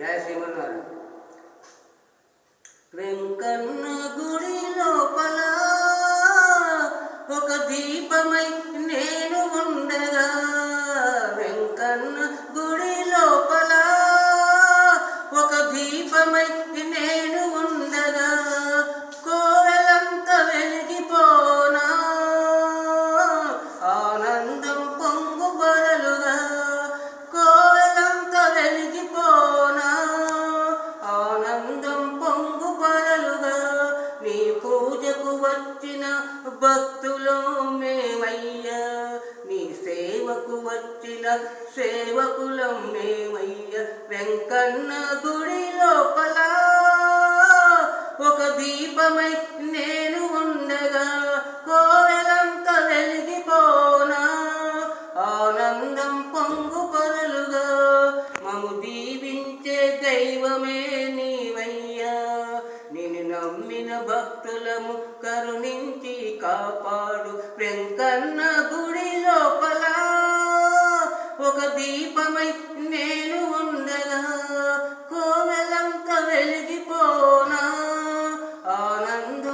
జయ వెంకన్న గుడి లోపల ఒక దీపమై నేను ఉండగా వెంకన్న గుడి లోపల ఒక దీపమై నేను వచ్చిన భక్తులు మేమయ్యా. నీ సేవకు వచ్చిన సేవకులం మేమయ్యా. వెంకన్న గుడి లోపల ఒక దీపమై నేను ఉండగా కోవెలంత వెలిగిపోనా. ఆనందం పొంగు పొరలుగా మము దీవించే దైవమే భక్తులము కరుణించి కాపాడు. వెంకన్న గుడి లోపల ఒక దీపమై నేను ఉండగా